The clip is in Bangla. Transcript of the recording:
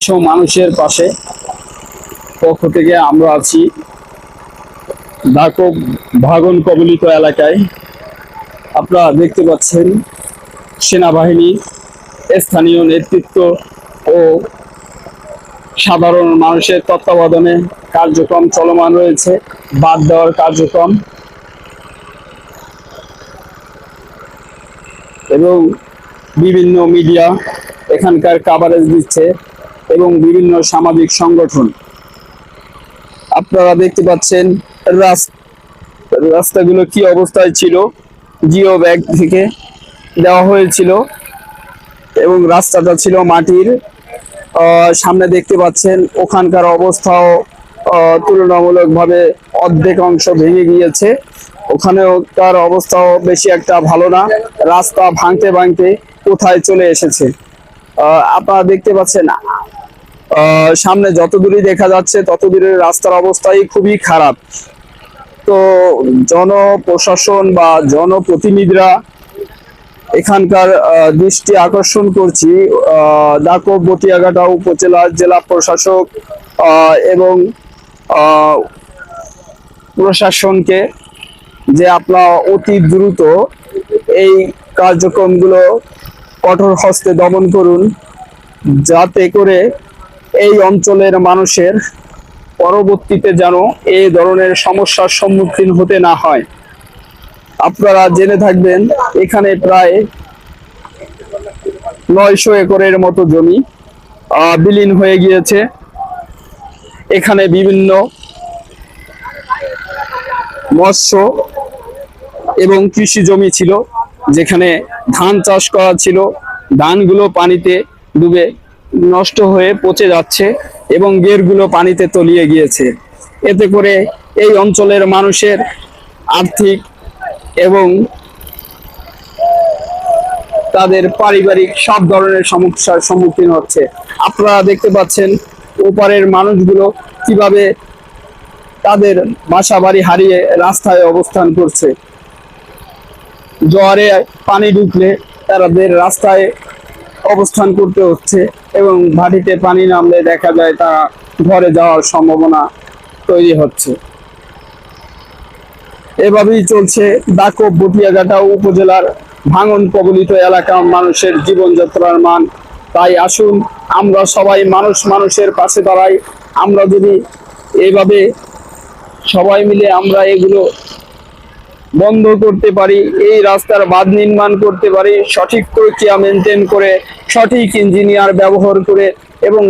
সব মানুষের পাশে পক্ষ থেকে আমরা আছি। ঢাকব ভাগন কবলিত এলাকায় আপনারা দেখতে পাচ্ছেন সেনাবাহিনী, স্থানীয় নেতৃত্ব ও সাধারণ মানুষের তত্ত্বাবধানে কার্যক্রম চলমান রয়েছে, বাদ দেওয়ার কার্যক্রম। এবং বিভিন্ন মিডিয়া এখানকার কাভারেজ দিচ্ছে। এবং বিভিন্ন সামাজিক সংগঠন। আপনারা দেখতে পাচ্ছেন রাস- রাস্তাগুলো কি অবস্থায় ছিল? জিও ব্যাগ থেকে দেওয়া হয়েছিল এবং রাস্তাটা ছিল মাটির। সামনে দেখতে পাচ্ছেন ওখানকার অবস্থাও তুলনামূলকভাবে অর্ধেক অংশ ভেঙে গিয়েছে। ওখানেও তার অবস্থাও বেশি একটা ভালো না। রাস্তা ভাঙতে ভাঙতে কোথায় চলে এসেছে? আপনারা দেখতে পাচ্ছেন সামনে যত দূরই দেখা যাচ্ছে, তত দূরের রাস্তার অবস্থাই খুবই খারাপ। তো জনপ্রশাসন বা জনপ্রতিনিধিরা এখানকার দৃষ্টি আকর্ষণ করছি। দাকব বতিয়াঘাটা উপজেলার জেলা প্রশাসক এবং প্রশাসনকে যে আপনার অতি দ্রুত এই কার্যক্রমগুলো কঠোর হস্তে দমন করুন, যাতে করে এই অঞ্চলের মানুষের পরবর্তীতে যেন এ ধরনের সমস্যার সম্মুখীন হতে না হয়। আপনারা জেনে থাকবেন, এখানে প্রায় নয়শো একরের মতো জমি বিলীন হয়ে গিয়েছে। এখানে বিভিন্ন মৎস্য এবং কৃষি জমি ছিল, যেখানে ধান চাষ করা ছিল। ধানগুলো পানিতে ডুবে নষ্ট হয়ে পচে যাচ্ছে এবং গেরগুলো পানিতে তলিয়ে গিয়েছে। এতে করে এই অঞ্চলের মানুষের আর্থিক এবং তাদের পারিবারিক সব ধরনের সমস্যার সম্মুখীন হচ্ছে। আপনারা দেখতে পাচ্ছেন ওপারের মানুষগুলো কীভাবে তাদের বাসা বাড়ি হারিয়ে রাস্তায় অবস্থান করছে। জোয়ারে পানি ঢুকলে তাদের রাস্তায় অবস্থান করতে হচ্ছে এবং ভাটিতে পানি নামলে দেখা যায় তারা ঘরে যাওয়ার সম্ভাবনা তৈরি হচ্ছে। এভাবেই চলছে দাকব বটিয়াঘাটা উপজেলার ভাঙন কবলিত এলাকার মানুষের জীবনযাত্রার মান তাই আসুন, আমরা সবাই মানুষ মানুষের পাশে দাঁড়াই। আমরা যদি এইভাবে সবাই মিলে আমরা এগুলো বন্ধ করতে পারি, এই রাস্তার বাঁধ নির্মাণ করতে পারি, সঠিক প্রক্রিয়া মেনটেন করে, সঠিক ইঞ্জিনিয়ার ব্যবহার করে এবং